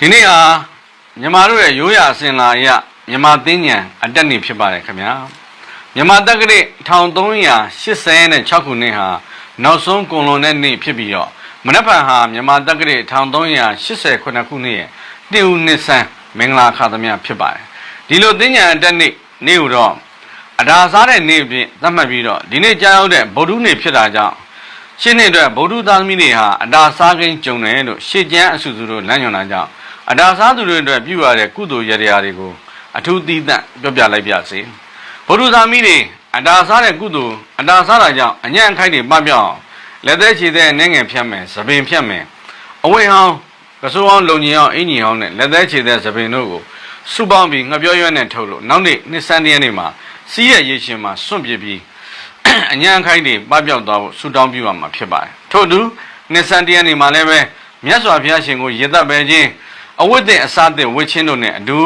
ဒီနေ့ဟာမြန်မာတို့ရဲ့ရိုးရာအစဉ်လာအရမြန်မာသင်းညံအတက်နေဖြစ်ပါတယ်ခင်ဗျာမြန်မာတက္ကရာ1386ခုနှစ်ဟာနောက်ဆုံးကွန်လွန်တဲ့နေ့ဖြစ်ပြီးတော့မနက်ဖြန်ဟာမြန်မာတက္ကရာ1389ခုနှစ်ရဲ့တိဦးနှစ်ဆန်းမင်္ဂလာခါသမယဖြစ်ပါတယ်ဒီလိုသင်းညံအတက်နေ့နေ့ကိုတော့အဒါစားတဲ့နေ့အဖြစ်သတ်မှတ်ပြီးတော့ဒီနေ့ကြာရောက်တဲ့ဗုဒ္ဓနေ့ဖြစ်တာကြောင့် ရှင်းတဲ့အတွက်ဗုဒ္ဓသားသမီးတွေဟာအတာစားကိန်းကြုံတယ်လို့ရှေ့ကျမ်းအစုစုတို့လမ်းညွှန်တာကြောင့်အတာစားသူတွေအတွက်ပြုရတဲ့ကုသိုလ်ရတရားတွေကိုအထူးသီးသန့်ပြောပြလိုက်ပြစေဗုဒ္ဓသားသမီးတွေအတာစားတဲ့ကုသိုလ်အတာစားတာကြောင့်အညံ့အခိုက်တွေပပြောင်းလက်သက်ခြေသက်နှငယ်ဖြတ်မယ်သပင်ဖြတ်မယ်အဝိဟောင်းကစိုးအောင်လုံကြီးအောင်အင်ကြီးအောင်နဲ့လက်သက်ခြေသက်သပင်တို့ကိုစုပေါင်းပြီးငှပြောရွက်နဲ့ထုတ်လို့နောက်နေ့နှစ်ဆန်းတရက်နေ့မှာစီးရရေရှင်မှာစွန့်ပစ်ပြီး အញ្ញံခိုင်းတွေပပျောက်သွားဖို့ဆူတောင်းပြုရမှာဖြစ်ပါတယ်ထို့အတူနှစ်ဆန်တရနေမှာလည်းပဲမြတ်စွာဘုရားရှင်ကိုရည်သက်ပဲခြင်းအဝတ်တဲ့အစားတဲ့ဝတ်ချင်းတို့နဲ့အတူ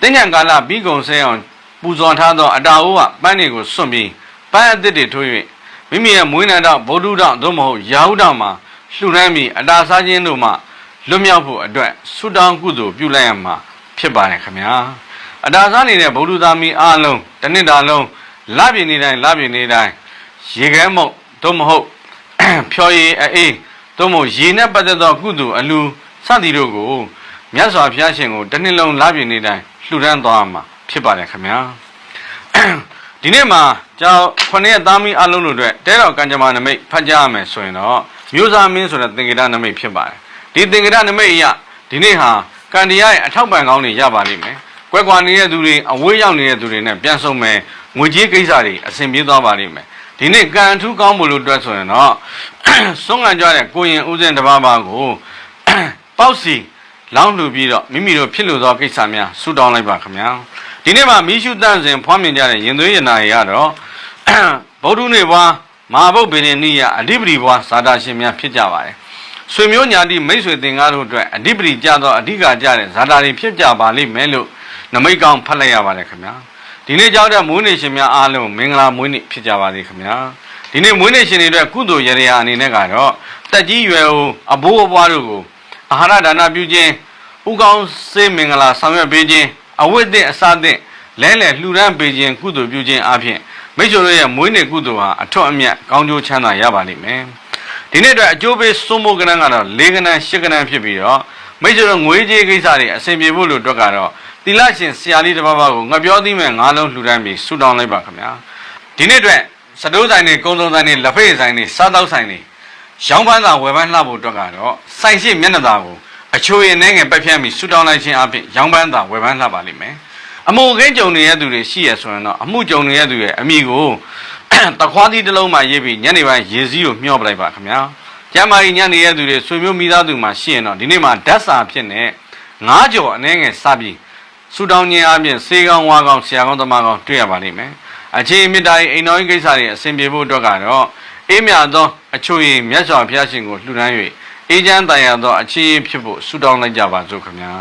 တင်းညံကာလပြီးကုံဆဲအောင်ပူဇော်ထားသောအတာအိုးကပန်းတွေကိုစွန့်ပြီးပန်းအသစ်တွေထိုး၍မိမိရဲ့မွေးနေ့တော့ဗုဒ္ဓတော်သို့မဟုတ်ရာဟုတော်မှာလှူဒန်းပြီးအတာစားခြင်းတို့မှလွတ်မြောက်ဖို့အတွက်ဆူတောင်းကုသိုလ်ပြုလိုက်ရမှာဖြစ်ပါတယ်ခင်ဗျာအတာစားနေတဲ့ဗုဒ္ဓသားမီးအားလုံးတစ်နှစ်တာလုံး လပြည့်နေတိုင်းလပြည့်နေတိုင်းရေခဲမုတ်သို့မဟုတ်ဖြော်ရည်အေးသို့မဟုတ်ရေနဲ့ပတ်သက်သောကုသိုလ်အလူစသည်တို့ကိုမြတ်စွာဘုရားရှင်ကိုတစ်နှစ်လုံးလပြည့်နေတိုင်းလှူဒန်းသွားမှာဖြစ်ပါတယ်ခင်ဗျာဒီနေ့မှာကျောင်းခုနှစ်ရက်သားမီးအလုံးတို့အတွက်တဲတော်ကံကြမ္မာနမိတ်ဖတ်ကြရမယ်ဆိုရင်တော့မျိုးစားမင်းဆိုတဲ့သင်္ကေတနမိတ်ဖြစ်ပါတယ်ဒီသင်္ကေတနမိတ်အရဒီနေ့ဟာကံတရားရဲ့အထောက်ပံ့ကောင်းတွေရပါလိမ့်မယ်ကွဲကွာနေတဲ့သူတွေအဝေးရောက်နေတဲ့သူတွေနဲ့ပြန်ဆုံမယ် ငွေကြေးကိစ္စတွေအဆင်ပြေသွားပါလိမ့်မယ်ဒီနေ့ကံအထူးကောင်းဖို့လို့အတွက်ဆိုရင်တော့ဆုံးခံကြတဲ့ကိုရင်ဦးစင်တစ်ပါးပါးကိုပေါ့စီလောင်းလှူပြီးတော့မိမိတို့ဖြစ်လို့သောကိစ္စများဆူတောင်းလိုက်ပါခင်ဗျာဒီနေ့မှာမိရှုတန့်စဉ်ဖွားမြင်ကြတဲ့ရင်သွေးရနာတွေကတော့ဗုဒ္ဓနေ့ဘွားမဟာဗုဒ္ဓဘေနေနိယအဓိပတိဘွားဇာတာရှင်များဖြစ်ကြပါတယ်ဆွေမျိုးညာတိမိတ်ဆွေသင်္ကားတို့အတွက်အဓိပတိကြသောအဓိကကြတဲ့ဇာတာတွေဖြစ်ကြပါလိမ့်မယ်လို့နမိတ်ကောင်းဖတ်လိုက်ရပါတယ်ခင်ဗျာ ဒီနေ့ကြောက်တဲ့မွေးနေ့ရှင်များအားလုံးမင်္ဂလာမွေးနေ့ဖြစ်ကြပါစေခင်ဗျာဒီနေ့မွေးနေ့ရှင်တွေအတွက်ကုသိုလ်ရတရားအနေနဲ့ကတော့တက်ကြီးရွယ်ဦးအဘိုးအဘွားတို့ကိုအာဟာရဒါနပြုခြင်းဥကောင်းစေးမင်္ဂလာဆောင်ရွက်ပေးခြင်းအဝိတ္တအစသင့်လဲလှယ်လှူဒန်းပေးခြင်းကုသိုလ်ပြုခြင်းအပြင်မိတ်ဆွေတို့ရဲ့မွေးနေ့ကုသိုလ်ဟာအထွတ်အမြတ်ကောင်းကျိုးချမ်းသာရပါလိမ့်မယ်ဒီနေ့အတွက်အကျိုးပေးစွန့်မိုးကဏ္ဍကတော့၄ကဏ္ဍ၈ကဏ္ဍဖြစ်ပြီးတော့မိတ်ဆွေတို့ငွေကြေးကိစ္စတွေအဆင်ပြေဖို့လို့အတွက်ကတော့ တိလရှင်ဆရာလေးတစ်ပါးပါးကိုငါပြောသိမဲ့ငါးလုံးလှူဒန်းပြီးဆုတောင်းလိုက်ပါခင်ဗျာဒီနေ့အတွက်စတိုးဆိုင်တွေကုန်းစုံဆိုင်တွေလက်ဖက်ဆိုင်တွေစားတောက်ဆိုင်တွေရောင်းပန်းသာဝယ်ပန်းလှဖို့အတွက်ကတော့စိုင်ရှိမျက်နှာသာကိုအချိုရင်နဲ့ငယ်ပက်ဖြတ်ပြီးဆူတောင်းလိုက်ခြင်းအပြင်ရောင်းပန်းသာဝယ်ပန်းလှပါလိမ့်မယ်အမှုခင်းကြုံနေတဲ့သူတွေရှိရဆိုရင်တော့အမှုကြုံနေတဲ့သူရဲ့အမိကိုတခွားသီးတစ်လုံးမှရေးပြီးညနေပိုင်းရေစည်းကိုမျှောပလိုက်ပါခင်ဗျာကျမ်းမာရေးညနေရဲ့သူတွေဆွေမျိုးမိသားစုမှာရှိရင်တော့ဒီနေ့မှာဓာတ်စာဖြစ်နေငါးကြော်အနှဲငယ်စပြီး ဆူတောင်းခြင်းအပြင်စေကောင်းဝါကောင်းဆရာကောင်းသမားကောင်းတွေ့ရပါလိမ့်မယ်အခြေအမြစ်တာအိမ်တော်ကြီးကိစ္စတွေအဆင်ပြေဖို့အတွက်ကတော့အေးမြသောအချို့ရင်မြတ်စွာဘုရားရှင်ကိုလှူဒန်း၍အေးချမ်းတန်ရသောအခြေဖြစ်ဖို့ဆုတောင်းလိုက်ကြပါစို့ခင်ဗျာ